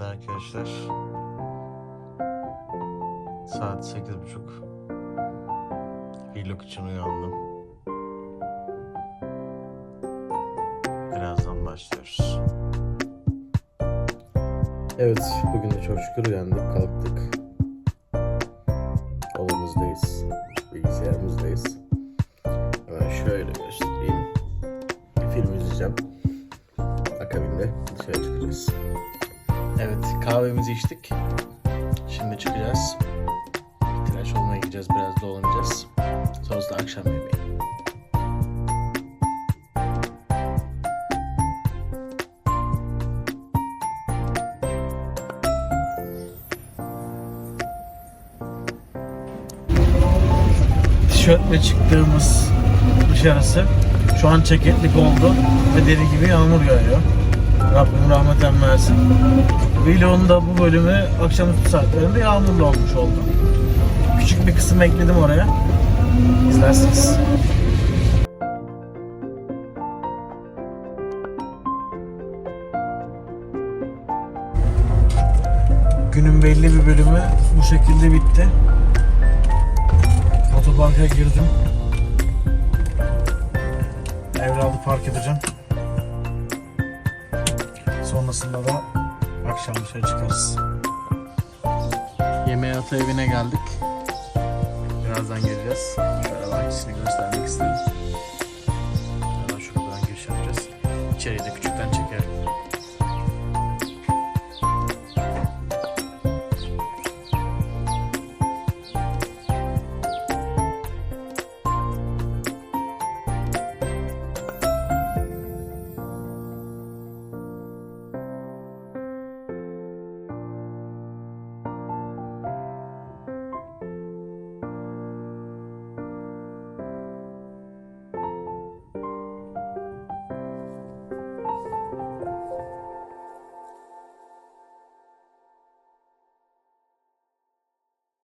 arkadaşlar. Saat sekiz buçuk. Vlog için uyandım. Birazdan başlıyoruz. Evet, bugün de çok şükür uyandık, kalktık. Odamızdayız, bilgisayarımızdayız. Hemen şöyle göstereyim. Bir film izleyeceğim. Akabinde dışarı çıkacağız. Evet, kahvemizi içtik. Şimdi çıkacağız. Tıraş olmaya gideceğiz, biraz dolanacağız. Sonrasında akşam yemeği. Tişörtle çıktığımız dışarısı şu an ceketlik oldu ve deli gibi yağmur yağıyor. Rabbim rahmeten versin. Vlog'un da bu bölümü akşamüstü saatlerinde yağmurlu olmuş oldu. Küçük bir kısım ekledim oraya. İzlersiniz. Günün belli bir bölümü bu şekilde bitti. Otoparka girdim. Evladı park edeceğim. Sonrasında da akşam dışarı çıkarız. Yemeğe ata evine geldik. Birazdan geleceğiz. Şöyle bahçesini göstermek istedim. Hemen şuradan giriş yapacağız. İçeriği de küçük